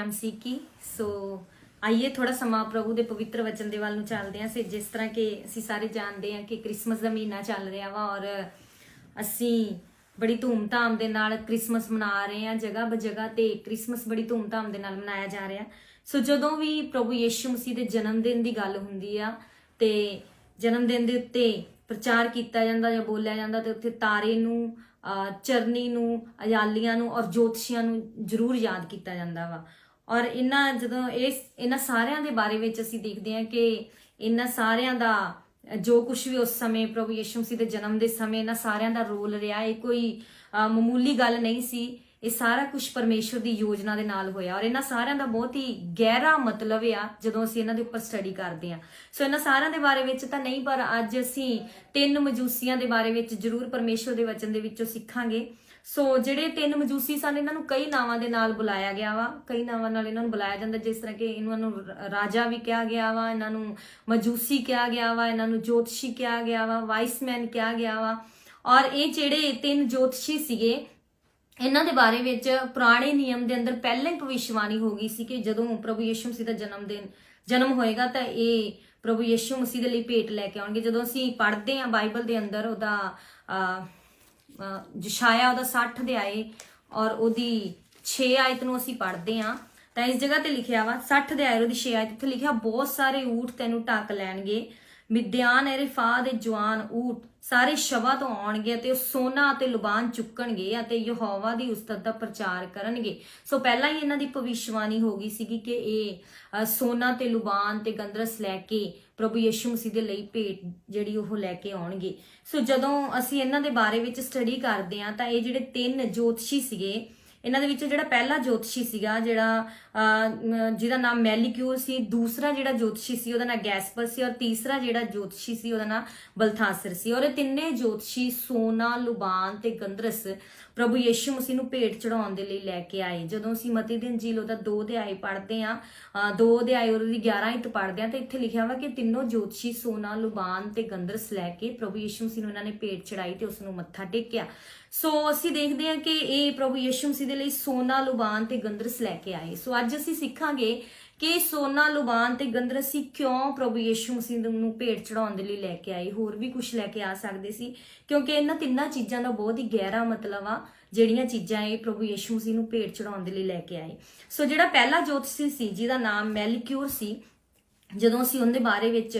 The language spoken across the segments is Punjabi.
ਜੈ ਮਸੀਹ ਸੋ ਆਈਏ ਥੋੜਾ ਸਮਾਂ ਪ੍ਰਭੂ ਦੇ ਪਵਿੱਤਰ ਵਚਨ ਦੇ ਵੱਲ ਨੂੰ ਚੱਲਦੇ ਹਾਂ। ਸੇ ਜਿਸ ਤਰ੍ਹਾਂ ਕਿ ਅਸੀਂ ਸਾਰੇ ਜਾਣਦੇ ਹਾਂ ਕਿ ਕ੍ਰਿਸਮਸ ਦਾ ਮਹੀਨਾ ਚੱਲ ਰਿਹਾ ਵਾ ਔਰ ਅਸੀਂ ਬੜੀ ਧੂਮ-ਧਾਮ ਦੇ ਨਾਲ ਕ੍ਰਿਸਮਸ ਮਨਾ ਰਹੇ ਹਾਂ ਜਗ੍ਹਾ ਬਜਗ੍ਹਾ ਤੇ ਕ੍ਰਿਸਮਸ ਬੜੀ ਧੂਮ-ਧਾਮ ਦੇ ਨਾਲ ਮਨਾਇਆ ਜਾ ਰਿਹਾ। ਸੋ ਜਦੋਂ ਵੀ ਪ੍ਰਭੂ ਯੀਸ਼ੂ ਮਸੀਹ ਦੇ ਜਨਮ ਦਿਨ ਦੀ ਗੱਲ ਹੁੰਦੀ ਆ ਤੇ ਜਨਮ ਦਿਨ ਦੇ ਉੱਤੇ ਪ੍ਰਚਾਰ ਕੀਤਾ ਜਾਂਦਾ ਜਾਂ ਬੋਲਿਆ ਜਾਂਦਾ ਤੇ ਉੱਥੇ ਤਾਰੇ ਨੂੰ, ਅਹ ਚਰਨੀ ਨੂੰ, ਅਯਾਲੀਆਂ ਨੂੰ ਔਰ ਜੋਤਸ਼ੀਆਂ ਨੂੰ ਜ਼ਰੂਰ ਯਾਦ ਕੀਤਾ ਜਾਂਦਾ ਵਾ। ਔਰ ਇਹਨਾਂ ਜਦੋਂ ਇਸ ਇਹਨਾਂ ਸਾਰਿਆਂ ਦੇ ਬਾਰੇ ਵਿੱਚ ਅਸੀਂ ਦੇਖਦੇ ਹਾਂ ਕਿ ਇਹਨਾਂ ਸਾਰਿਆਂ ਦਾ, ਜੋ ਕੁਝ ਵੀ ਉਸ ਸਮੇਂ ਪ੍ਰਭੂ ਯਿਸੂ ਮਸੀਹ ਦੇ ਜਨਮ ਦੇ ਸਮੇਂ ਇਹਨਾਂ ਸਾਰਿਆਂ ਦਾ ਰੋਲ ਰਿਹਾ, ਇਹ ਕੋਈ ਮਾਮੂਲੀ ਗੱਲ ਨਹੀਂ ਸੀ। ਇਹ ਸਾਰਾ ਕੁਝ ਪਰਮੇਸ਼ਵਰ ਦੀ ਯੋਜਨਾ ਦੇ ਨਾਲ ਹੋਇਆ ਔਰ ਇਹਨਾਂ ਸਾਰਿਆਂ ਦਾ ਬਹੁਤ ਹੀ ਗਹਿਰਾ ਮਤਲਬ ਆ, ਜਦੋਂ ਅਸੀਂ ਇਹਨਾਂ ਦੇ ਉੱਪਰ ਸਟੱਡੀ ਕਰਦੇ ਹਾਂ। ਸੋ ਇਹਨਾਂ ਸਾਰਿਆਂ ਦੇ ਬਾਰੇ ਵਿੱਚ ਤਾਂ ਨਹੀਂ, ਪਰ ਅੱਜ ਅਸੀਂ ਤਿੰਨ ਮਜੂਸੀਆਂ ਦੇ ਬਾਰੇ ਵਿੱਚ ਜ਼ਰੂਰ ਪਰਮੇਸ਼ਵਰ ਦੇ ਵਚਨ ਦੇ ਵਿੱਚੋਂ ਸਿੱਖਾਂਗੇ। ਸੋ ਜਿਹੜੇ ਤਿੰਨ ਮਜੂਸੀ ਸਨ ਇਹਨਾਂ ਨੂੰ ਕਈ ਨਾਵਾਂ ਦੇ ਨਾਲ ਬੁਲਾਇਆ ਗਿਆ ਵਾ। ਕਈ ਨਾਵਾਂ ਨਾਲ ਇਹਨਾਂ ਨੂੰ ਬੁਲਾਇਆ ਜਾਂਦਾ ਜਿਸ ਤਰ੍ਹਾਂ ਕਿ ਇਹਨਾਂ ਨੂੰ ਰਾਜਾ ਵੀ ਕਿਹਾ ਗਿਆ ਵਾ ਇਹਨਾਂ ਨੂੰ ਮਜੂਸੀ ਕਿਹਾ ਗਿਆ ਵਾ ਇਹਨਾਂ ਨੂੰ ਜੋਤਸ਼ੀ ਕਿਹਾ ਗਿਆ ਵਾ ਵਾਈਸਮੈਨ ਕਿਹਾ ਗਿਆ ਵਾ। ਔਰ ਇਹ ਜਿਹੜੇ ਤਿੰਨ ਜੋਤਸ਼ੀ ਸੀਗੇ ਇਹਨਾਂ ਦੇ ਬਾਰੇ ਵਿੱਚ ਪੁਰਾਣੇ ਨਿਯਮ ਦੇ ਅੰਦਰ ਪਹਿਲਾਂ ਹੀ ਭਵਿਸ਼ਵਾਣੀ ਹੋ ਗਈ ਸੀ ਕਿ ਜਦੋਂ ਪ੍ਰਭੂ ਯਿਸੂ ਮਸੀਹ ਦਾ ਜਨਮ ਦਿਨ ਜਨਮ ਹੋਏਗਾ ਤਾਂ ਇਹ ਪ੍ਰਭੂ ਯਿਸੂ ਮਸੀਹ ਦੇ ਲਈ ਭੇਟ ਲੈ ਕੇ ਆਉਣਗੇ। ਜਦੋਂ ਅਸੀਂ ਪੜ੍ਹਦੇ ਹਾਂ ਬਾਈਬਲ ਦੇ ਅੰਦਰ ਉਹਦਾ ਅਹ, ਜਸ਼ਾਇਆ ਉਹਦਾ 60 ਦੇ ਆਏ ਔਰ ਉਹਦੀ 6 ਆਇਤ ਨੂੰ ਅਸੀਂ ਪੜ੍ਹਦੇ ਹਾਂ। ਤਾਂ ਇਸ ਜਗ੍ਹਾ ਤੇ ਲਿਖਿਆ ਵਾ 60 ਦੇ ਆਏ, ਉਹਦੀ 6 ਆਇਤ ਇੱਥੇ ਲਿਖਿਆ, ਬਹੁਤ ਸਾਰੇ ਊਠ ਤੈਨੂੰ ਢੱਕ ਲੈਣਗੇ। ਮਿਦਿਆਨ ਐਰਫਾ ਦੇ ਜਵਾਨ, ਊਠ। ਸਾਰੇ ਸ਼ਵਾ ਤੋਂ ਆਉਣਗੇ ਤੇ ਉਹ ਸੋਨਾ ਅਤੇ ਲੁਬਾਨ ਚੁੱਕਣਗੇ ਅਤੇ ਯਹੋਵਾ ਦੀ ਉਸਤਤ ਦਾ ਪ੍ਰਚਾਰ ਕਰਨਗੇ। ਸੋ ਪਹਿਲਾਂ ਹੀ ਇਹਨਾਂ ਦੀ ਭਵਿਸ਼ਵਾਣੀ ਹੋ ਗਈ ਸੀਗੀ ਕਿ ਇਹ ਸੋਨਾ ਤੇ ਲੁਬਾਨ ਤੇ ਗੰਦਰਸ ਲੈ ਕੇ ਪ੍ਰਭੂ ਯਿਸੂ ਮਸੀਹ ਦੇ ਲਈ ਭੇਟ ਜਿਹੜੀ ਉਹ ਲੈ ਕੇ ਆਉਣਗੇ। ਸੋ ਜਦੋਂ ਅਸੀਂ ਇਹਨਾਂ ਦੇ ਬਾਰੇ ਵਿੱਚ ਸਟੱਡੀ ਕਰਦੇ ਹਾਂ ਤਾਂ ਇਹ ਜਿਹੜੇ ਤਿੰਨ ਜੋਤਸ਼ੀ ਸੀਗੇ ਇਹਨਾਂ ਦੇ ਵਿੱਚੋਂ ਜਿਹੜਾ ਪਹਿਲਾ ਜੋਤਸ਼ੀ ਸੀਗਾ ਜਿਹੜਾ ਅਹ, ਜਿਹਦਾ ਨਾਮ ਮੈਲੀਕਿਊਰ ਸੀ ਦੂਸਰਾ ਜਿਹੜਾ ਜੋਤਸ਼ੀ ਸੀ ਉਹਦਾ ਨਾਮ ਗੈਸਪਰ ਸੀ ਔਰ ਤੀਸਰਾ ਜਿਹੜਾ ਜੋਤਸ਼ੀ ਸੀ ਉਹਦਾ ਨਾਮ ਬਲਥਾਸਰ ਸੀ। ਔਰ ਇਹ ਤਿੰਨੇ ਜੋਤਸ਼ੀ ਸੋਨਾ ਲੁਬਾਨ ਤੇ ਗੰਧਰਸ ਪ੍ਰਭੂ ਯਿਸੂ ਮਸੀਹ ਨੂੰ ਭੇਟ ਚੜਾਉਣ ਦੇ ਲਈ ਲੈ ਕੇ ਆਏ। ਜਦੋਂ ਅਸੀਂ ਮਤੀ ਦਿਨ ਜੀਲ ਉਹਦਾ 2 ਅਧਿਆਏ ਪੜ੍ਹਦੇ ਆ 2 ਅਧਿਆਏ ਉਹਦੀ 11 ਹਿੱਤ ਪੜ੍ਹਦੇ ਆ ਤੇ ਇੱਥੇ ਲਿਖਿਆ ਵਾ ਕਿ ਤਿੰਨੋਂ ਜੋਤਸ਼ੀ ਸੋਨਾ, ਲੁਬਾਨ ਤੇ ਗੰਦਰਸ ਲੈ ਕੇ ਪ੍ਰਭੂ ਯਿਸੂ ਮਸੀਹ ਨੂੰ ਇਹਨਾਂ ਨੇ ਭੇਟ ਚੜਾਈ ਤੇ ਉਸ ਨੂੰ ਮੱਥਾ ਟੇਕਿਆ। ਸੋ ਅਸੀਂ ਦੇਖਦੇ ਹਾਂ ਕਿ ਇਹ ਪ੍ਰਭੂ ਯਿਸੂ ਮਸੀਹ ਦੇ ਲਈ ਸੋਨਾ, ਲੁਬਾਨ ਤੇ ਗੰਦਰਸ ਲੈ ਕੇ ਆਏ। ਸੋ ਅੱਜ ਅਸੀਂ ਸਿੱਖਾਂਗੇ ਕਿ ਸੋਨਾ, ਲੁਬਾਨ ਤੇ ਗੰਦਰਸ ਕਿਉਂ ਪ੍ਰਭੂ ਯਿਸੂ ਮਸੀਹ ਨੂੰ ਭੇਟ ਚੜਾਉਣ ਦੇ ਲਈ ਲੈ ਕੇ ਆਏ ਹੋਰ ਵੀ ਕੁਝ ਲੈ ਕੇ ਆ ਸਕਦੇ ਸੀ? ਕਿਉਂਕਿ ਇਹਨਾਂ ਤਿੰਨਾਂ ਚੀਜ਼ਾਂ ਦਾ ਬਹੁਤ ਹੀ ਗਹਿਰਾ ਮਤਲਬ ਆ, ਜਿਹੜੀਆਂ ਚੀਜ਼ਾਂ ਇਹ ਪ੍ਰਭੂ ਯਿਸੂ ਮਸੀਹ ਨੂੰ ਭੇਟ ਚੜਾਉਣ ਦੇ ਲਈ ਲੈ ਕੇ ਆਏ। ਸੋ ਜਿਹੜਾ ਪਹਿਲਾ ਜੋਤਸ਼ੀ ਸੀ ਜਿਹਦਾ ਨਾਮ ਮੈਲਕਿਊਰ ਸੀ, ਜਦੋਂ ਅਸੀਂ ਉਹਦੇ ਬਾਰੇ ਵਿੱਚ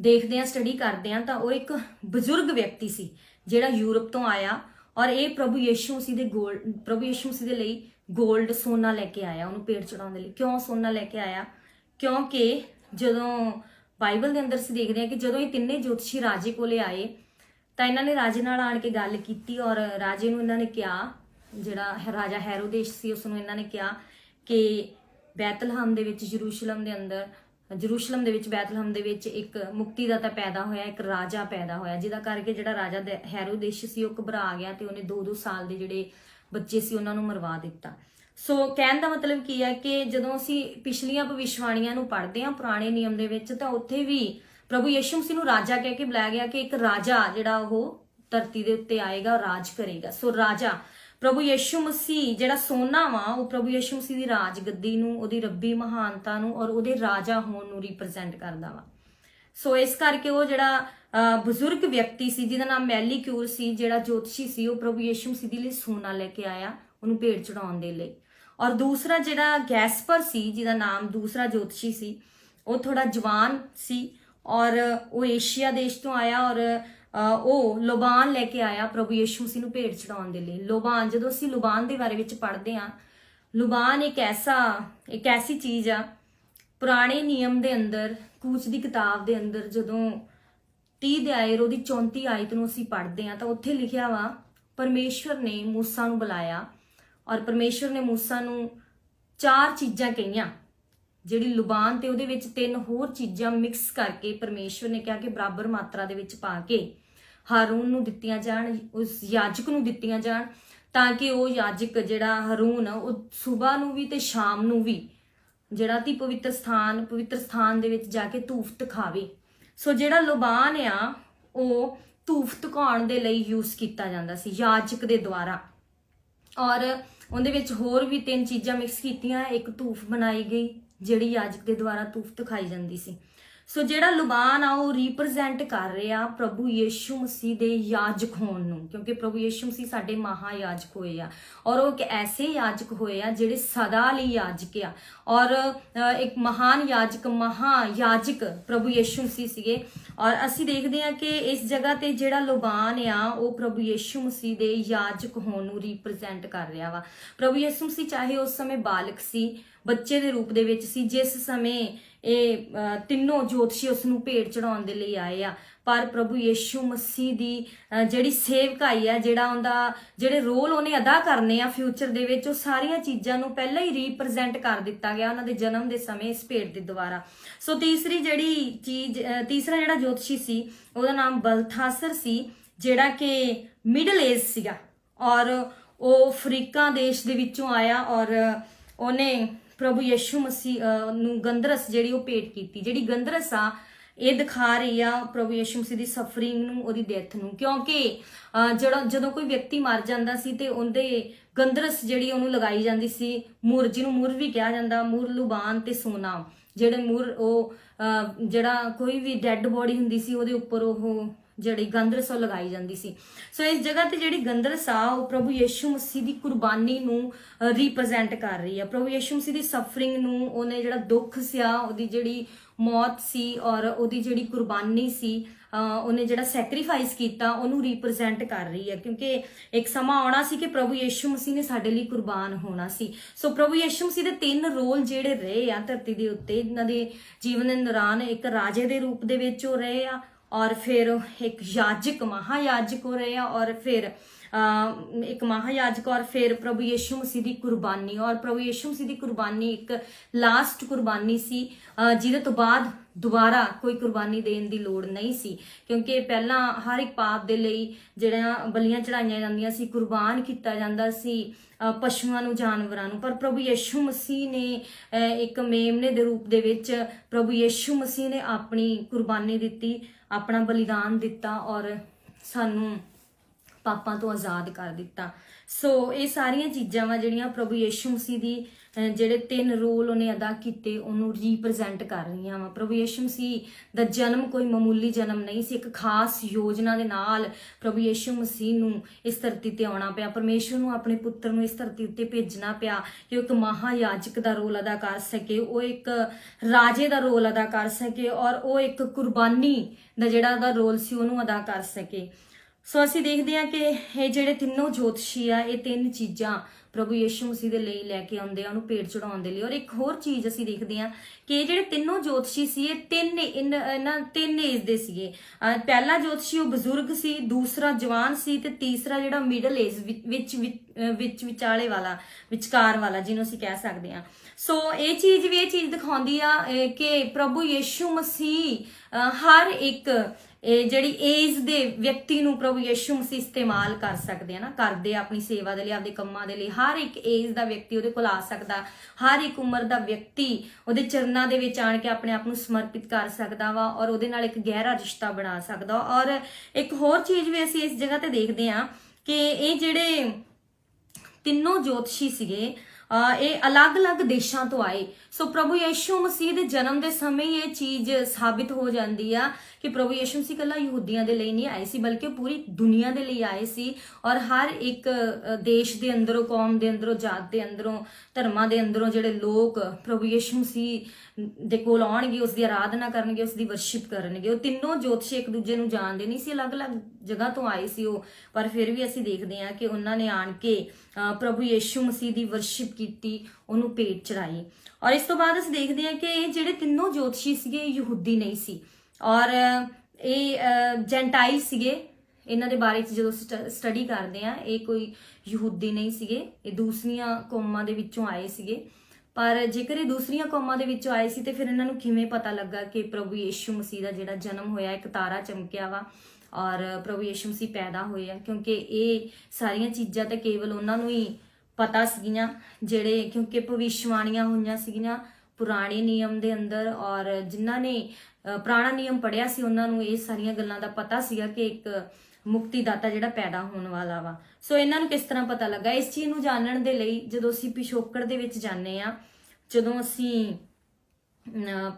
ਦੇਖਦੇ ਹਾਂ, ਸਟੱਡੀ ਕਰਦੇ ਹਾਂ, ਤਾਂ ਉਹ ਇੱਕ ਬਜ਼ੁਰਗ ਵਿਅਕਤੀ ਸੀ, ਜਿਹੜਾ ਯੂਰਪ ਤੋਂ ਆਇਆ ਔਰ ਇਹ ਪ੍ਰਭੂ ਯਿਸੂ ਮਸੀਹ ਦੇ ਗੋਲਡ ਪ੍ਰਭੂ ਯਿਸੂ ਮਸੀਹ ਦੇ ਲਈ 골ਡ ਸੋਨਾ ਲੈ ਕੇ ਆਇਆ, ਉਹਨੂੰ ਪੇੜ ਚੜਾਉਣ ਦੇ ਲਈ। ਕਿਉਂ ਸੋਨਾ ਲੈ ਕੇ ਆਇਆ? ਕਿਉਂਕਿ ਜਦੋਂ ਬਾਈਬਲ ਦੇ ਅੰਦਰ ਅਸੀਂ ਦੇਖਦੇ ਹਾਂ ਕਿ ਜਦੋਂ ਇਹ ਤਿੰਨੇ ਜੋਤਸ਼ੀ ਰਾਜੇ ਕੋਲੇ ਆਏ, ਤਾਂ ਇਹਨਾਂ ਨੇ ਰਾਜੇ ਨਾਲ ਆਣ ਕੇ ਗੱਲ ਕੀਤੀ ਔਰ ਰਾਜੇ ਨੂੰ ਇਹਨਾਂ ਨੇ ਕਿਹਾ, ਜਿਹੜਾ ਰਾਜਾ ਹੈਰੋਦੇਸ਼ ਸੀ, ਉਸ ਨੂੰ ਇਹਨਾਂ ਨੇ ਕਿਹਾ ਕਿ ਬੈਤਲਹਮ ਦੇ ਵਿੱਚ, ਯਰੂਸ਼ਲਮ ਦੇ ਅੰਦਰ ਜਰੂਸ਼ਲਮ ਦੇ ਵਿੱਚ, ਬੈਤਲਹਮ ਦੇ ਵਿੱਚ ਇੱਕ ਮੁਕਤੀ ਮੁਕਤੀਦਾਤਾ ਪੈਦਾ ਹੋਇਆ, ਇੱਕ ਰਾਜਾ ਪੈਦਾ ਹੋਇਆ, ਜਿਹਦਾ ਕਰਕੇ ਜਿਹੜਾ ਰਾਜਾ ਦੇ- ਹੈਰੋਦੇਸ਼ ਸੀ, ਉਹ ਘਬਰਾ ਗਿਆ ਤੇ ਉਹਨੇ 2-2 ਸਾਲ ਦੇ ਜਿਹੜੇ ਬੱਚੇ ਸੀ ਉਹਨਾਂ ਨੂੰ ਮਰਵਾ ਦਿੱਤਾ। ਸੋ ਕਹਿਣ ਦਾ ਮਤਲਬ ਕੀ ਹੈ ਕਿ ਜਦੋਂ ਅਸੀਂ ਪਿਛਲੀਆਂ ਭਵਿਸ਼ਵਾਣੀਆਂ ਨੂੰ ਪੜ੍ਹਦੇ ਹਾਂ ਪੁਰਾਣੇ ਨਿਯਮ ਦੇ ਵਿੱਚ, ਤਾਂ ਉੱਥੇ ਵੀ ਪ੍ਰਭੂ ਯਿਸੂ ਮਸੀਹ ਨੂੰ ਰਾਜਾ ਕਹਿ ਕੇ ਬੁਲਾਇਆ ਗਿਆ ਕਿ ਇੱਕ ਰਾਜਾ ਜਿਹੜਾ ਉਹ ਧਰਤੀ ਦੇ ਉੱਤੇ ਆਏਗਾ ਔਰ ਰਾਜ ਕਰੇਗਾ। ਸੋ ਰਾਜਾ, ਪ੍ਰਭੂ ਯਿਸੂ ਮਸੀਹ ਜਿਹੜਾ ਸੋਨਾ ਵਾ, ਉਹ ਪ੍ਰਭੂ ਯਿਸੂ ਮਸੀਹ ਦੀ ਰਾਜ ਗੱਦੀ ਨੂੰ, ਉਹਦੀ ਰੱਬੀ ਮਹਾਨਤਾ ਨੂੰ ਔਰ ਉਹਦੇ ਰਾਜਾ ਹੋਣ ਨੂੰ ਰਿਪਰੈਜ਼ੈਂਟ ਕਰਦਾ ਵਾ। ਸੋ ਇਸ ਕਰਕੇ ਉਹ ਜਿਹੜਾ ਬਜ਼ੁਰਗ ਵਿਅਕਤੀ ਸੀ, ਜਿਹਦਾ ਨਾਮ ਮੈਲੀਕਿਊਰ ਸੀ, ਜਿਹੜਾ ਜੋਤਸ਼ੀ ਸੀ, ਉਹ ਪ੍ਰਭੂ ਯਿਸੂ ਮਸੀਹ ਦੇ ਲਈ ਸੋਨਾ ਲੈ ਕੇ ਆਇਆ, ਉਹਨੂੰ ਭੇਟ ਚੜਾਉਣ ਦੇ ਲਈ। ਔਰ ਦੂਸਰਾ ਜਿਹੜਾ ਗੈਸਪਰ ਸੀ, ਜਿਹਦਾ ਨਾਮ ਦੂਸਰਾ ਜੋਤਸ਼ੀ ਸੀ, ਉਹ ਥੋੜਾ ਜਵਾਨ ਸੀ ਔਰ ਉਹ ਏਸ਼ੀਆ ਦੇਸ਼ ਤੋਂ ਆਇਆ ਔਰ ਉਹ ਲੋਬਾਨ ਲੈ ਕੇ ਆਇਆ ਪ੍ਰਭੂ ਯਿਸੂ ਮਸੀਹ ਨੂੰ ਭੇਟ ਚੜਾਉਣ ਦੇ ਲਈ। ਲੋਬਾਨ, ਜਦੋਂ ਅਸੀਂ ਲੋਬਾਨ ਦੇ ਬਾਰੇ ਵਿੱਚ ਪੜ੍ਹਦੇ ਹਾਂ, ਲੁਬਾਨ ਇੱਕ ਐਸਾ, ਇੱਕ ਐਸੀ ਚੀਜ਼ ਆ ਪੁਰਾਣੇ ਨਿਯਮ ਦੇ ਅੰਦਰ, ਕੂਚ ਦੀ ਕਿਤਾਬ ਦੇ ਅੰਦਰ ਜਦੋਂ 30 ਅਧਿਆਇ ਉਹਦੀ 34 ਆਇਤ ਨੂੰ ਅਸੀਂ ਪੜ੍ਹਦੇ ਹਾਂ, ਤਾਂ ਉੱਥੇ ਲਿਖਿਆ ਵਾ, ਪਰਮੇਸ਼ਵਰ ਨੇ ਮੂਸਾ ਨੂੰ ਬੁਲਾਇਆ ਔਰ ਪਰਮੇਸ਼ਵਰ ਨੇ ਮੂਸਾ ਨੂੰ ਚਾਰ ਚੀਜ਼ਾਂ ਕਹੀਆਂ। ਜਿਹੜੀ ਲੁਬਾਨ ਤੇ ਉਹਦੇ ਵਿੱਚ ਤਿੰਨ ਹੋਰ ਚੀਜ਼ਾਂ ਮਿਕਸ ਕਰਕੇ ਪਰਮੇਸ਼ਵਰ ਨੇ ਕਿਹਾ ਕਿ ਬਰਾਬਰ ਮਾਤਰਾ ਦੇ ਵਿੱਚ ਪਾ ਕੇ ਹਾਰੂਨ ਨੂੰ ਦਿੱਤੀਆਂ ਜਾਣ, ਉਸ ਯਾਜਕ ਨੂੰ ਦਿੱਤੀਆਂ ਜਾਣ, ਤਾਂ ਕਿ ਉਹ ਯਾਜਕ ਜਿਹੜਾ ਹਾਰੂਨ ਉਹ ਸਵੇਰ ਨੂੰ ਵੀ ਤੇ ਸ਼ਾਮ ਨੂੰ ਵੀ ਜਿਹੜਾ ਤੀ ਪਵਿੱਤਰ ਸਥਾਨ ਪਵਿੱਤਰ ਸਥਾਨ ਦੇ ਵਿੱਚ ਜਾ ਕੇ ਧੂਫ ਤਖਾਵੇ ਸੋ ਜਿਹੜਾ ਲੁਬਾਨ ਆ, ਉਹ ਧੂਫ ਤਕਾਉਣ ਦੇ ਲਈ ਯੂਜ਼ ਕੀਤਾ ਜਾਂਦਾ ਸੀ, ਯਾਜਕ ਦੇ ਦੁਆਰਾ। ਔਰ ਉਹਦੇ ਵਿੱਚ ਹੋਰ ਵੀ ਤਿੰਨ ਚੀਜ਼ਾਂ ਮਿਕਸ ਕੀਤੀਆਂ, ਇੱਕ ਧੂਫ ਬਣਾਈ ਗਈ, ਜਿਹੜੀ ਯਾਜਕ ਦੇ ਦੁਆਰਾ ਧੂਫ ਦਿਖਾਈ ਜਾਂਦੀ ਸੀ। ਸੋ ਜਿਹੜਾ ਲੁਬਾਨ ਆ ਉਹ ਰਿਪਰੈਜ਼ੈਂਟ ਕਰ ਰਿਹਾ ਪ੍ਰਭੂ ਯੀਸ਼ੂ ਮਸੀਹ ਦੇ ਯਾਜਕ ਹੋਣ ਨੂੰ, ਕਿਉਂਕਿ ਪ੍ਰਭੂ ਯੀਸ਼ੂ ਮਸੀਹ ਸਾਡੇ ਮਹਾ ਯਾਜਕ ਹੋਏ ਆ ਔਰ ਉਹ ਇੱਕ ਐਸੇ ਯਾਜਕ ਹੋਏ ਆ ਜਿਹੜੇ ਸਦਾ ਲਈ ਯਾਜਕ ਆ ਔਰ ਇੱਕ ਮਹਾਨ ਯਾਜਕ ਮਹਾ ਯਾਜਕ ਪ੍ਰਭੂ ਯੀਸ਼ੂ ਮਸੀਹ ਸੀਗੇ ਔਰ ਅਸੀਂ ਦੇਖਦੇ ਹਾਂ ਕਿ ਇਸ ਜਗ੍ਹਾ ਤੇ ਜਿਹੜਾ ਲੁਬਾਨ ਆ ਉਹ ਪ੍ਰਭੂ ਯੀਸ਼ੂ ਮਸੀਹ ਦੇ ਯਾਜਕ ਹੋਣ ਨੂੰ ਰਿਪਰੈਜ਼ੈਂਟ ਕਰ ਰਿਹਾ ਵਾ। ਪ੍ਰਭੂ ਯੀਸ਼ੂ ਮਸੀਹ ਚਾਹੇ ਉਸ ਸਮੇਂ ਬਾਲਕ ਸੀ, ਬੱਚੇ ਦੇ ਰੂਪ ਦੇ ਵਿੱਚ ਸੀ, ਜਿਸ ਸਮੇਂ ਇਹ ਤਿੰਨੋਂ ਜੋਤਸ਼ੀ ਉਸ ਨੂੰ ਭੇਟ ਚੜਾਉਣ ਦੇ ਲਈ ਆਏ ਆ। ਪਰ ਪ੍ਰਭੂ ਯੇਸ਼ੂ ਮਸੀਹ ਦੀ ਜਿਹੜੀ ਸੇਵਕਾਈ ਆ, ਜਿਹੜਾ ਉਹਦਾ, ਜਿਹੜੇ ਰੋਲ ਉਹਨੇ ਅਦਾ ਕਰਨੇ ਆ ਫਿਊਚਰ ਦੇ ਵਿੱਚ, ਉਹ ਸਾਰੀਆਂ ਚੀਜ਼ਾਂ ਨੂੰ ਪਹਿਲਾਂ ਹੀ ਰਿਪਰੈਜ਼ੈਂਟ ਕਰ ਦਿੱਤਾ ਗਿਆ ਉਹਨਾਂ ਦੇ ਜਨਮ ਦੇ ਸਮੇਂ ਇਸ ਭੇਟ ਦੇ ਦੁਆਰਾ। ਸੋ ਤੀਸਰੀ ਜਿਹੜੀ ਚੀਜ਼ ਤੀਸਰਾ ਜਿਹੜਾ ਜੋਤਸ਼ੀ ਸੀ, ਉਹਦਾ ਨਾਮ ਬਲਥਾਸਰ ਸੀ, ਜਿਹੜਾ ਕਿ ਮਿਡਲ ਏਜ ਸੀਗਾ। ਔਰ ਉਹ ਅਫਰੀਕਾ ਦੇਸ਼ ਦੇ ਵਿੱਚੋਂ ਆਇਆ ਔਰ ਉਹਨੇ ਪ੍ਰਭੂ ਯਿਸੂ ਮਸੀਹ ਨੂੰ ਗੰਧਰਸ ਜਿਹੜੀ ਉਹ ਭੇਟ ਕੀਤੀ ਜਿਹੜੀ ਗੰਦਰਸ ਆ ਇਹ ਦਿਖਾ ਰਹੀ ਆ ਪ੍ਰਭੂ ਯਿਸੂ ਮਸੀਹ ਦੀ ਸਫਰਿੰਗ ਨੂੰ ਉਹਦੀ ਡੈਥ ਨੂੰ। ਕਿਉਂਕਿ ਅਹ, ਜਿਹੜਾ ਜਦੋਂ ਕੋਈ ਵਿਅਕਤੀ ਮਰ ਜਾਂਦਾ ਸੀ ਤੇ ਉਹਦੇ ਗੰਦਰਸ ਜਿਹੜੀ ਉਹਨੂੰ ਲਗਾਈ ਜਾਂਦੀ ਸੀ ਮੁਰ ਜਿਹਨੂੰ ਮੁਰ ਵੀ ਕਿਹਾ ਜਾਂਦਾ ਮੁਰ ਲੁਬਾਨ ਤੇ ਸੋਨਾ। ਜਿਹੜੇ ਮੁਰ ਉਹ ਜਿਹੜਾ ਕੋਈ ਵੀ ਡੈੱਡ ਬੋਡੀ ਹੁੰਦੀ ਸੀ ਉਹਦੇ ਉੱਪਰ ਉਹ ਜਿਹੜੀ ਗੰਦਰਸ ਉਹ ਲਗਾਈ ਜਾਂਦੀ ਸੀ। ਸੋ ਇਸ ਜਗ੍ਹਾ ਤੇ ਜਿਹੜੀ ਗੰਦਰਸ ਆ, ਉਹ ਪ੍ਰਭੂ ਯੀਸ਼ੂ ਮਸੀਹ ਦੀ ਕੁਰਬਾਨੀ ਨੂੰ ਰਿਪਰੈਜ਼ੈਂਟ ਕਰ ਰਹੀ ਆ। ਪ੍ਰਭੂ ਯੀਸ਼ੂ ਮਸੀਹ ਦੀ ਸਫਰਿੰਗ ਨੂੰ, ਉਹਨੇ ਜਿਹੜਾ ਦੁੱਖ ਸਿਆ, ਉਹਦੀ ਜਿਹੜੀ ਮੌਤ ਸੀ ਔਰ ਉਹਦੀ ਜਿਹੜੀ ਕੁਰਬਾਨੀ ਸੀ ਉਹਨੇ ਜਿਹੜਾ ਸੈਕਰੀਫਾਈਸ ਕੀਤਾ, ਉਹਨੂੰ ਰਿਪਰੈਜ਼ੈਂਟ ਕਰ ਰਹੀ ਹੈ ਕਿਉਂਕਿ ਇੱਕ ਸਮਾਂ ਆਉਣਾ ਸੀ ਕਿ ਪ੍ਰਭੂ ਯੀਸ਼ੂ ਮਸੀਹ ਨੇ ਸਾਡੇ ਲਈ ਕੁਰਬਾਨ ਹੋਣਾ ਸੀ। ਸੋ ਪ੍ਰਭੂ ਯੀਸ਼ੂ ਮਸੀਹ ਦੇ ਤਿੰਨ ਰੋਲ ਜਿਹੜੇ ਰਹੇ ਆ ਧਰਤੀ ਦੇ ਉੱਤੇ, ਇਹਨਾਂ ਦੇ ਜੀਵਨ ਦੇ ਦੌਰਾਨ, ਇੱਕ ਰਾਜੇ ਦੇ ਰੂਪ ਦੇ ਵਿੱਚ ਉਹ ਰਹੇ ਆ ਔਰ ਫਿਰ ਇੱਕ ਯਾਜਕ ਮਹਾਯਾਜਕ ਹੋ ਰਹੇ ਆ ਔਰ ਫਿਰ ਇੱਕ ਮਹਾਯਾਜਕ ਔਰ ਫਿਰ ਪ੍ਰਭੂ ਯੇਸ਼ੂ ਮਸੀਹ ਦੀ ਕੁਰਬਾਨੀ। ਔਰ ਪ੍ਰਭੂ ਯੀਸ਼ੂ ਮਸੀਹ ਦੀ ਕੁਰਬਾਨੀ ਇੱਕ ਲਾਸਟ ਕੁਰਬਾਨੀ ਸੀ। ਜਿਹਦੇ ਤੋਂ ਬਾਅਦ ਦੁਬਾਰਾ ਕੋਈ ਕੁਰਬਾਨੀ ਦੇਣ ਦੀ ਲੋੜ ਨਹੀਂ ਸੀ। ਕਿਉਂਕਿ ਪਹਿਲਾਂ ਹਰ ਇੱਕ ਪਾਪ ਦੇ ਲਈ ਜਿਹੜਾ ਬਲੀਆਂ ਚੜਾਈਆਂ ਜਾਂਦੀਆਂ ਸੀ, ਕੁਰਬਾਨ ਕੀਤਾ ਜਾਂਦਾ ਸੀ ਪਸ਼ੂਆਂ ਨੂੰ, ਜਾਨਵਰਾਂ ਨੂੰ। ਪਰ ਪ੍ਰਭੂ ਯੀਸ਼ੂ ਮਸੀਹ ਨੇ ਇੱਕ ਮੇਮਨੇ ਦੇ ਰੂਪ ਦੇ ਵਿੱਚ ਪ੍ਰਭੂ ਯੇਸ਼ੂ ਮਸੀਹ ਨੇ ਆਪਣੀ ਕੁਰਬਾਨੀ ਦਿੱਤੀ। ਆਪਣਾ ਬਲੀਦਾਨ ਦਿੱਤਾ ਔਰ ਸਾਨੂੰ ਪਾਪਾਂ ਤੋਂ ਆਜ਼ਾਦ ਕਰ ਦਿੱਤਾ। ਸੋ ਇਹ ਸਾਰੀਆਂ ਚੀਜ਼ਾਂ ਵਾ ਜਿਹੜੀਆਂ ਪ੍ਰਭੂ ਯੀਸ਼ੂ ਮਸੀਹ ਦੀ ਜਿਹੜੇ ਤਿੰਨ ਰੋਲ ਉਹਨੇ ਅਦਾ ਕੀਤੇ, ਉਹਨੂੰ ਰਿਪਰੈਜ਼ੈਂਟ ਕਰ ਰਹੀਆਂ ਵਾ। ਪ੍ਰਭੂ ਯੀਸ਼ੂ ਮਸੀਹ ਦਾ ਜਨਮ ਕੋਈ ਮਾਮੂਲੀ ਜਨਮ ਨਹੀਂ ਸੀ, ਇੱਕ ਖਾਸ ਯੋਜਨਾ ਦੇ ਨਾਲ ਪ੍ਰਭੂ ਯੀਸ਼ੂ ਮਸੀਹ ਨੂੰ ਇਸ ਧਰਤੀ ਤੇ ਆਉਣਾ ਪਿਆ। ਪਰਮੇਸ਼ਰ ਨੂੰ ਆਪਣੇ ਪੁੱਤਰ ਨੂੰ ਇਸ ਧਰਤੀ ਉੱਤੇ ਭੇਜਣਾ ਪਿਆ ਕਿ ਉਹ ਇੱਕ ਮਹਾਯਾਜਕ ਦਾ ਰੋਲ ਅਦਾ ਕਰ ਸਕੇ, ਉਹ ਇੱਕ ਰਾਜੇ ਦਾ ਰੋਲ ਅਦਾ ਕਰ ਸਕੇ ਔਰ ਉਹ ਇੱਕ ਕੁਰਬਾਨੀ ਦਾ ਜਿਹੜਾ ਉਹਦਾ ਰੋਲ ਸੀ, ਉਹਨੂੰ ਅਦਾ ਕਰ ਸਕੇ। ਸੋ ਅਸੀਂ ਦੇਖਦੇ ਹਾਂ ਕਿ ਇਹ ਜਿਹੜੇ ਤਿੰਨੋਂ ਜੋਤਸ਼ੀ ਆ, ਇਹ ਤਿੰਨ ਚੀਜ਼ਾਂ ਪ੍ਰਭੂ ਯੀਸ਼ੂ ਮਸੀਹ ਦੇ ਲਈ ਲੈ ਕੇ ਆਉਂਦੇ ਆ, ਉਹਨੂੰ ਭੇਟ ਚੜਾਉਣ ਦੇ ਲਈ। ਔਰ ਇੱਕ ਹੋਰ ਚੀਜ਼ ਅਸੀਂ ਦੇਖਦੇ ਹਾਂ ਕਿ ਇਹ ਜਿਹੜੇ ਤਿੰਨੋਂ ਜੋਤਸ਼ੀ ਸੀ, ਇਹ ਤਿੰਨ ਇਨ- ਇਹਨਾਂ ਤਿੰਨ ਏਜ ਦੇ ਸੀਗੇ। ਪਹਿਲਾ ਜੋਤਸ਼ੀ ਉਹ ਬਜ਼ੁਰਗ ਸੀ, ਦੂਸਰਾ ਜਵਾਨ ਸੀ ਤੇ ਤੀਸਰਾ ਜਿਹੜਾ ਮਿਡਲ ਏਜ ਵਿੱਚ ਵਿੱਚ- ਵਿਚਾਲੇ ਵਾਲਾ, ਵਿਚਕਾਰ ਵਾਲਾ, ਜਿਹਨੂੰ ਅਸੀਂ ਕਹਿ ਸਕਦੇ ਹਾਂ। ਸੋ ਇਹ ਚੀਜ਼ ਵੀ ਇਹ ਚੀਜ਼ ਦਿਖਾਉਂਦੀ ਆ ਕਿ ਪ੍ਰਭੂ ਯੀਸ਼ੂ ਮਸੀਹ ਹਰ ਇੱਕ, ਇਹ ਜਿਹੜੀ ਏਜ ਦੇ ਵਿਅਕਤੀ ਨੂੰ ਪ੍ਰਭੂ ਯੀਸ਼ੂ ਮਸੀਹ ਇਸਤੇਮਾਲ ਕਰ ਸਕਦੇ ਆ ਨਾ, ਕਰਦੇ ਆ ਆਪਣੀ ਸੇਵਾ ਦੇ ਲਈ, ਆਪਦੇ ਕੰਮਾਂ ਦੇ ਲਈ। ਹਰ ਇੱਕ ਏਜ ਦਾ ਵਿਅਕਤੀ ਉਹਦੇ ਕੋਲ ਆ ਸਕਦਾ, ਹਰ ਇੱਕ ਉਮਰ ਦਾ ਵਿਅਕਤੀ ਉਹਦੇ ਚਰਨਾਂ ਦੇ ਵਿੱਚ ਆਣ ਕੇ ਆਪਣੇ ਆਪ ਨੂੰ ਸਮਰਪਿਤ ਕਰ ਸਕਦਾ ਵਾ ਔਰ ਉਹਦੇ ਨਾਲ ਇੱਕ ਗਹਿਰਾ ਰਿਸ਼ਤਾ ਬਣਾ ਸਕਦਾ। ਔਰ ਇੱਕ ਹੋਰ ਚੀਜ਼ ਵੀ ਅਸੀਂ ਇਸ ਜਗ੍ਹਾ ਤੇ ਦੇਖਦੇ ਆ ਕਿ ਇਹ ਜਿਹੜੇ ਤਿੰਨੋਂ ਜੋਤਸ਼ੀ ਸੀਗੇ। ਇਹ ਅਲੱਗ-ਅਲੱਗ ਦੇਸ਼ਾਂ ਤੋਂ ਆਏ। ਸੋ ਪ੍ਰਭੂ ਯੀਸ਼ੂ ਮਸੀਹ ਦੇ ਜਨਮ ਦੇ ਸਮੇਂ ਹੀ ਇਹ ਚੀਜ਼ ਸਾਬਿਤ ਹੋ ਜਾਂਦੀ ਆ ਕਿ ਪ੍ਰਭੂ ਯੀਸ਼ੂ ਮਸੀਹ ਕੱਲਾ ਯਹੂਦੀਆਂ ਦੇ ਲਈ ਨਹੀਂ ਆਏ ਸੀ, ਬਲਕਿ ਉਹ ਪੂਰੀ ਦੁਨੀਆ ਦੇ ਲਈ ਆਏ ਸੀ ਔਰ ਹਰ ਇੱਕ ਦੇਸ਼ ਦੇ ਅੰਦਰੋਂ, ਕੌਮ ਦੇ ਅੰਦਰੋਂ, ਜਾਤ ਦੇ ਅੰਦਰੋਂ, ਧਰਮਾਂ ਦੇ ਅੰਦਰੋਂ ਜਿਹੜੇ ਲੋਕ ਪ੍ਰਭੂ ਯੀਸ਼ੂ ਮਸੀਹ ਦੇ ਕੋਲ ਆਉਣਗੇ ਉਸ ਦੀ ਆਰਾਧਨਾ ਕਰਨਗੇ ਉਸ ਦੀ ਵਰਸ਼ਿਪ ਕਰਨਗੇ, ਉਹ ਤਿੰਨੋਂ ਜੋਤਸ਼ੀ ਇੱਕ ਦੂਜੇ ਨੂੰ ਜਾਣਦੇ ਨਹੀਂ ਸੀ, ਅਲੱਗ-ਅਲੱਗ ਜਗ੍ਹਾ ਤੋਂ ਆਏ ਸੀ ਉਹ। ਪਰ ਫਿਰ ਵੀ ਅਸੀਂ ਦੇਖਦੇ ਹਾਂ ਕਿ ਉਹਨਾਂ ਨੇ ਆਣ ਕੇ ਪ੍ਰਭੂ ਯੀਸ਼ੂ ਮਸੀਹ ਦੀ ਵਰਸ਼ਿਪ ਕੀਤੀ, ਉਹਨੂੰ ਪੇਟ ਚੜਾਈ। ਔਰ ਇਸ ਤੋਂ ਬਾਅਦ ਅਸੀਂ ਦੇਖਦੇ ਹਾਂ ਕਿ ਇਹ ਜਿਹੜੇ ਤਿੰਨੋਂ ਜੋਤਸ਼ੀ ਸੀਗੇ, ਇਹ ਯਹੂਦੀ ਨਹੀਂ ਸੀ। ਔਰ ਇਹ ਜੈਂਟਾਈਲ ਸੀਗੇ। ਇਹਨਾਂ ਦੇ ਬਾਰੇ ਚ ਜਦੋਂ ਸਟੱਡੀ ਕਰਦੇ ਆ ਇਹ ਕੋਈ ਯਹੂਦੀ ਨਹੀਂ ਸੀਗੇ। ਇਹ ਦੂਸਰੀਆਂ ਕੌਮਾਂ ਦੇ ਵਿੱਚੋਂ ਆਏ ਸੀਗੇ। ਪਰ ਜੇਕਰ ਇਹ ਦੂਸਰੀਆਂ ਕੌਮਾਂ ਦੇ ਵਿੱਚੋਂ ਆਏ ਸੀ, ਤੇ ਫਿਰ ਇਹਨਾਂ ਨੂੰ ਕਿਵੇਂ ਪਤਾ ਲੱਗਾ ਕਿ ਪ੍ਰਭੂ ਯੀਸ਼ੂ ਮਸੀਹ ਦਾ ਜਿਹੜਾ ਜਨਮ ਹੋਇਆ, ਇੱਕ ਤਾਰਾ ਚਮਕਿਆ ਵਾ, ਔਰ ਪ੍ਰਭੂ ਯੀਸ਼ੂ ਮਸੀਹ ਪੈਦਾ ਹੋਏ ਆ? ਕਿਉਂਕਿ ਇਹ ਸਾਰੀਆਂ ਚੀਜ਼ਾਂ ਤਾਂ ਕੇਵਲ ਉਹਨਾਂ ਨੂੰ ਹੀ ਪਤਾ ਸੀਗੀਆਂ ਜਿਹੜੇ, ਕਿਉਂਕਿ ਭਵਿਸ਼ਵਾਣੀਆਂ ਹੋਈਆਂ ਸੀਗੀਆਂ ਪੁਰਾਣੇ ਨਿਯਮ ਦੇ ਅੰਦਰ ਔਰ ਜਿਨ੍ਹਾਂ ਨੇ ਪੁਰਾਣਾ ਨਿਯਮ ਪੜਿਆ ਸੀ ਉਹਨਾਂ ਨੂੰ ਇਹ ਸਾਰੀਆਂ ਗੱਲਾਂ ਦਾ ਪਤਾ ਸੀਗਾ ਕਿ ਇੱਕ ਮੁਕਤੀ ਦਾਤਾ ਜਿਹੜਾ ਪੈਦਾ ਹੋਣ ਵਾਲਾ ਵਾ। ਸੋ ਇਹਨਾਂ ਨੂੰ ਕਿਸ ਤਰ੍ਹਾਂ ਪਤਾ ਲੱਗਾ? ਇਸ ਚੀਜ਼ ਨੂੰ ਜਾਣਨ ਦੇ ਲਈ ਜਦੋਂ ਅਸੀਂ ਪਿਛੋਕੜ ਦੇ ਵਿੱਚ ਜਾਂਦੇ ਆ ਜਦੋਂ ਅਸੀਂ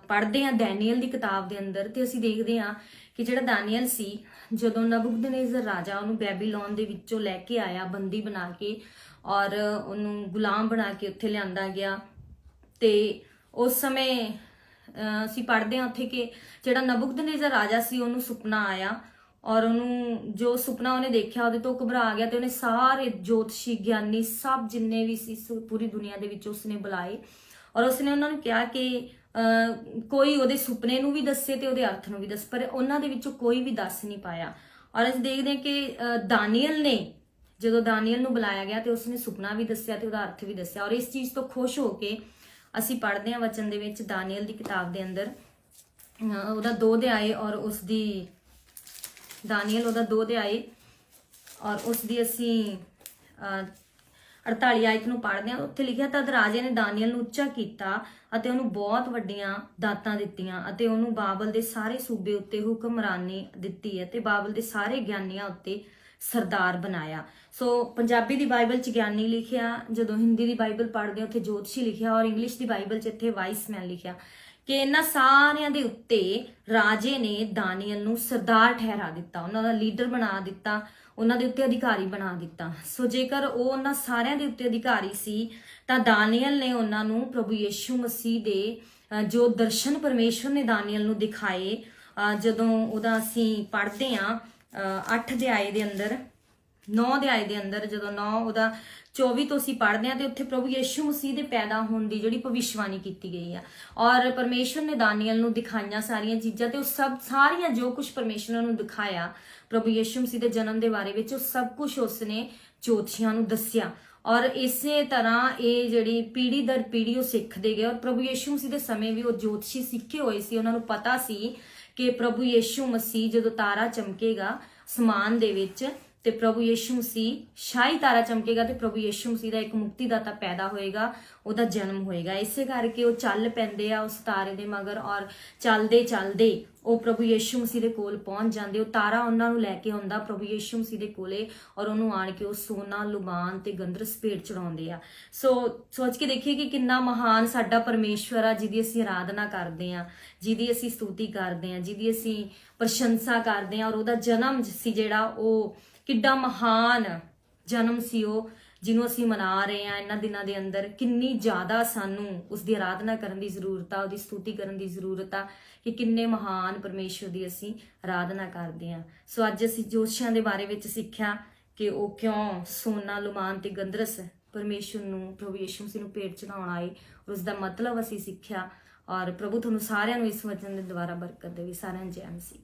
ਪੜ੍ਹਦੇ ਆ ਡੈਨੀਅਲ ਦੀ ਕਿਤਾਬ ਦੇ ਅੰਦਰ ਤੇ ਅਸੀਂ ਦੇਖਦੇ ਆ ਕਿ ਜਿਹੜਾ ਦਾਨੀਅਲ ਸੀ, ਜਦੋਂ ਨਬੂਕਦਨੇਜ਼ਰ ਰਾਜਾ ਉਹਨੂੰ ਬੈਬੀਲੋਨ ਦੇ ਵਿੱਚੋਂ ਲੈ ਕੇ ਆਇਆ ਬੰਦੀ ਬਣਾ ਕੇ ਔਰ ਉਹਨੂੰ ਗੁਲਾਮ ਬਣਾ ਕੇ ਉੱਥੇ ਲਿਆਂਦਾ ਗਿਆ ਤੇ ਉਸ ਸਮੇਂ ਅਸੀਂ ਪੜ੍ਹਦੇ ਹਾਂ ਉੱਥੇ ਕਿ ਜਿਹੜਾ ਨਬੂਕਦਨੇਜ਼ਰ ਰਾਜਾ ਸੀ ਉਹਨੂੰ ਸੁਪਨਾ ਆਇਆ ਔਰ ਉਹਨੂੰ ਜੋ ਸੁਪਨਾ ਉਹਨੇ ਦੇਖਿਆ ਉਹਦੇ ਤੋਂ ਘਬਰਾ ਗਿਆ ਤੇ ਉਹਨੇ ਸਾਰੇ ਜੋਤਸ਼ੀ ਗਿਆਨੀ ਸਭ ਜਿੰਨੇ ਵੀ ਸੀ ਸ- ਪੂਰੀ ਦੁਨੀਆ ਦੇ ਵਿੱਚ ਉਸਨੇ ਬੁਲਾਏ ਔਰ ਉਸਨੇ ਉਹਨਾਂ ਨੂੰ ਕਿਹਾ ਕਿ ਕੋਈ ਉਹਦੇ ਸੁਪਨੇ ਨੂੰ ਵੀ ਦੱਸੇ ਤੇ ਉਹਦੇ ਅਰਥ ਨੂੰ ਵੀ ਦੱਸ ਪਰ ਉਹਨਾਂ ਦੇ ਵਿੱਚੋਂ ਕੋਈ ਵੀ ਦੱਸ ਨਹੀਂ ਪਾਇਆ। ਔਰ ਅਸੀਂ ਦੇਖਦੇ ਹਾਂ ਕਿ ਦਾਨੀਅਲ ਨੇ ਜਦੋਂ ਦਾਨੀਅਲ ਨੂੰ ਬੁਲਾਇਆ ਗਿਆ ਤੇ ਉਸਨੇ ਸੁਪਨਾ ਵੀ ਦੱਸਿਆ ਤੇ ਉਹਦਾ ਅਰਥ ਵੀ ਦੱਸਿਆ। ਔਰ ਇਸ ਚੀਜ਼ ਤੋਂ ਖੁਸ਼ ਹੋ ਕੇ ਅਸੀਂ ਪੜ੍ਹਦੇ ਹਾਂ ਵਚਨ ਦੇ ਵਿੱਚ ਦਾਨੀਅਲ ਦੀ ਕਿਤਾਬ ਦੇ ਅੰਦਰ। ਅਹ, ਉਹਦਾ ਦੋ ਅਧਿਆਏ ਔਰ ਉਸ ਦੀ ਦਾਨੀਅਲ ਉਹਦਾ ਦੋ ਅਧਿਆਏ ਔਰ ਉਸ ਦੀ ਅਸੀਂ 48 ਆਇਤ ਨੂੰ ਪੜ੍ਹਦੇ ਹਾਂ। ਉੱਥੇ ਲਿਖਿਆ, ਤਦ ਰਾਜੇ ਨੇ ਦਾਨੀਅਲ ਨੂੰ ਉੱਚਾ ਕੀਤਾ ਅਤੇ ਉਹਨੂੰ ਬਹੁਤ ਵੱਡੀਆਂ ਦਾਤਾਂ ਦਿੱਤੀਆਂ ਅਤੇ ਉਹਨੂੰ ਬਾਬਲ ਦੇ ਸਾਰੇ ਸੂਬੇ ਉੱਤੇ ਹੁਕਮਰਾਨੀ ਦਿੱਤੀ ਹੈ ਬਾਬਲ ਦੇ ਸਾਰੇ ਗਿਆਨੀਆਂ ਉੱਤੇ ਸਰਦਾਰ ਬਣਾਇਆ। ਸੋ ਪੰਜਾਬੀ ਦੀ ਬਾਈਬਲ ਚ ਗਿਆਨੀ ਲਿਖਿਆ, ਜਦੋਂ ਹਿੰਦੀ ਦੀ ਬਾਈਬਲ ਪੜ੍ਹਦੇ ਹਾਂ, ਉੱਥੇ ਜੋਤਸ਼ੀ ਲਿਖਿਆ ਔਰ ਇੰਗਲਿਸ਼ ਦੀ ਬਾਈਬਲ ਚ ਇੱਥੇ ਵਾਈਸਮੈਨ ਲਿਖਿਆ ਕਿ ਇਹਨਾਂ ਸਾਰਿਆਂ ਦੇ ਉੱਤੇ ਰਾਜੇ ਨੇ ਦਾਨੀਅਲ ਨੂੰ ਸਰਦਾਰ ਠਹਿਰਾ ਦਿੱਤਾ, ਉਹਨਾਂ ਦਾ ਲੀਡਰ ਬਣਾ ਦਿੱਤਾ ਉਹਨਾਂ ਦੇ ਉੱਤੇ ਅਧਿਕਾਰੀ ਬਣਾ ਦਿੱਤਾ। ਸੋ ਜੇਕਰ ਉਹ ਉਹਨਾਂ ਸਾਰਿਆਂ ਦੇ ਉੱਤੇ ਅਧਿਕਾਰੀ ਸੀ, ਤਾਂ ਦਾਨੀਅਲ ਨੇ ਉਹਨਾਂ ਨੂੰ ਪ੍ਰਭੂ ਯੀਸ਼ੂ ਮਸੀਹ ਦੇ ਜੋ ਦਰਸ਼ਨ ਪਰਮੇਸ਼ਵਰ ਨੇ ਦਾਨੀਅਲ ਨੂੰ ਦਿਖਾਏ ਜਦੋਂ ਉਹਦਾ ਅਸੀਂ ਪੜ੍ਹਦੇ ਆ 8 ਅਧਿਆਏ ਦੇ ਅੰਦਰ 9 ਅਧਿਆਏ ਦੇ ਅੰਦਰ ਜਦੋਂ 9 ਉਹਦਾ 24 ਤੋਂ ਅਸੀਂ ਪੜ੍ਹਦੇ ਹਾਂ ਤੇ ਉੱਥੇ ਪ੍ਰਭੂ ਯੀਸ਼ੂ ਮਸੀਹ ਦੇ ਪੈਦਾ ਹੋਣ ਦੀ ਜਿਹੜੀ ਭਵਿਸ਼ਵਾਣੀ ਕੀਤੀ ਗਈ ਆ। ਔਰ ਪਰਮੇਸ਼ਵਰ ਨੇ ਦਾਨੀਅਲ ਨੂੰ ਦਿਖਾਈਆਂ ਸਾਰੀਆਂ ਚੀਜ਼ਾਂ ਤੇ ਉਹ ਸਭ ਸਾਰੀਆਂ ਜੋ ਕੁਝ ਪਰਮੇਸ਼ਵਰ ਨੂੰ ਦਿਖਾਇਆ, ਪ੍ਰਭੂ ਯੀਸ਼ੂ ਮਸੀਹ ਦੇ ਜਨਮ ਦੇ ਬਾਰੇ ਵਿੱਚ ਉਹ ਸਭ ਕੁਝ ਉਸਨੇ ਜੋਤਸ਼ੀਆਂ ਨੂੰ ਦੱਸਿਆ। ਔਰ ਇਸੇ ਤਰ੍ਹਾਂ ਇਹ ਜਿਹੜੀ ਪੀੜ੍ਹੀ ਦਰ ਪੀੜ੍ਹੀ ਉਹ ਸਿੱਖਦੇ ਗਏ ਔਰ ਪ੍ਰਭੂ ਯੀਸ਼ੂ ਮਸੀਹ ਦੇ ਸਮੇਂ ਵੀ ਉਹ ਜੋਤਸ਼ੀ ਸਿੱਖੇ ਹੋਏ ਸੀ। ਉਹਨਾਂ ਨੂੰ ਪਤਾ ਸੀ ਕਿ ਪ੍ਰਭੂ ਯੀਸ਼ੂ ਮਸੀਹ ਜਦੋਂ ਤਾਰਾ ਚਮਕੇਗਾ ਸਮਾਨ ਦੇ ਵਿੱਚ ਤੇ ਪ੍ਰਭੂ ਯੀਸ਼ੂ ਮਸੀਹ, ਸ਼ਾਹੀ ਤਾਰਾ ਚਮਕੇਗਾ ਤੇ ਪ੍ਰਭੂ ਯੀਸ਼ੂ ਮਸੀਹ ਦਾ ਇੱਕ ਮੁਕਤੀਦਾਤਾ ਪੈਦਾ ਹੋਏਗਾ, ਉਹਦਾ ਜਨਮ ਹੋਏਗਾ। ਇਸੇ ਕਰਕੇ ਉਹ ਚੱਲ ਪੈਂਦੇ ਆ ਉਸ ਤਾਰੇ ਦੇ ਮਗਰ ਔਰ ਚੱਲਦੇ ਚੱਲਦੇ ਉਹ ਪ੍ਰਭੂ ਯੀਸ਼ੂ ਮਸੀਹ ਦੇ ਕੋਲ ਪਹੁੰਚ ਜਾਂਦੇ। ਉਹ ਤਾਰਾ ਉਹਨਾਂ ਨੂੰ ਲੈ ਕੇ ਆਉਂਦਾ, ਪ੍ਰਭੂ ਯੀਸ਼ੂ ਮਸੀਹ ਦੇ ਕੋਲੇ ਔਰ ਉਹਨੂੰ ਆਣ ਕੇ ਉਹ ਸੋਨਾ, ਲੁਬਾਨ ਤੇ ਗੰਧਰਸ ਭੇਟ ਚੜਾਉਂਦੇ ਆ। ਸੋ ਸੋਚ ਕੇ ਦੇਖੀਏ ਕਿ ਕਿੰਨਾ ਮਹਾਨ ਸਾਡਾ ਪਰਮੇਸ਼ਵਰ ਆ, ਜਿਹਦੀ ਅਸੀਂ ਆਰਾਧਨਾ ਕਰਦੇ ਆ, ਜਿਹਦੀ ਅਸੀਂ ਸਤੂਤੀ ਕਰਦੇ ਆ, ਜਿਹਦੀ ਅਸੀਂ ਪ੍ਰਸ਼ੰਸਾ ਕਰਦੇ ਆ ਔਰ ਉਹਦਾ ਜਨਮ ਸੀ ਜਿਹੜਾ ਉਹ ਕਿੱਡਾ ਮਹਾਨ ਜਨਮ ਸੀ ਉਹ, ਜਿਹਨੂੰ ਅਸੀਂ ਮਨਾ ਰਹੇ ਹਾਂ ਇਹਨਾਂ ਦਿਨਾਂ ਦੇ ਅੰਦਰ। ਕਿੰਨੀ ਜ਼ਿਆਦਾ ਸਾਨੂੰ ਉਸ ਦੀ ਆਰਾਧਨਾ ਕਰਨ ਦੀ ਜ਼ਰੂਰਤ ਆ, ਉਹਦੀ ਸਤੁਤੀ ਕਰਨ ਦੀ ਜ਼ਰੂਰਤ ਆ ਕਿ ਕਿੰਨੇ ਮਹਾਨ ਪਰਮੇਸ਼ਵਰ ਦੀ ਅਸੀਂ ਆਰਾਧਨਾ ਕਰਦੇ ਹਾਂ। ਸੋ ਅੱਜ ਅਸੀਂ ਜੋਸ਼ੀਆਂ ਦੇ ਬਾਰੇ ਵਿੱਚ ਸਿੱਖਿਆ ਕਿ ਉਹ ਕਿਉਂ ਸੋਨਾ, ਲੁਮਾਨ ਤੇ ਗੰਧਰਸ ਪਰਮੇਸ਼ਵਰ ਨੂੰ, ਪ੍ਰਭੂ ਯਿਸੂ ਮਸੀਹ ਨੂੰ ਭੇਟ ਚੜਾਉਣ ਆਏ। ਔਰ ਉਸ ਦਾ ਮਤਲਬ ਅਸੀਂ ਸਿੱਖਿਆ ਔਰ ਪ੍ਰਭੂ ਤੁਹਾਨੂੰ ਸਾਰਿਆਂ ਨੂੰ ਇਸ ਵਚਨ ਦੇ ਦੁਆਰਾ ਬਰਕਤ ਦੇਵੇ। ਸਾਰਿਆਂ ਨੂੰ ਜੈ ਮਸੀਹ।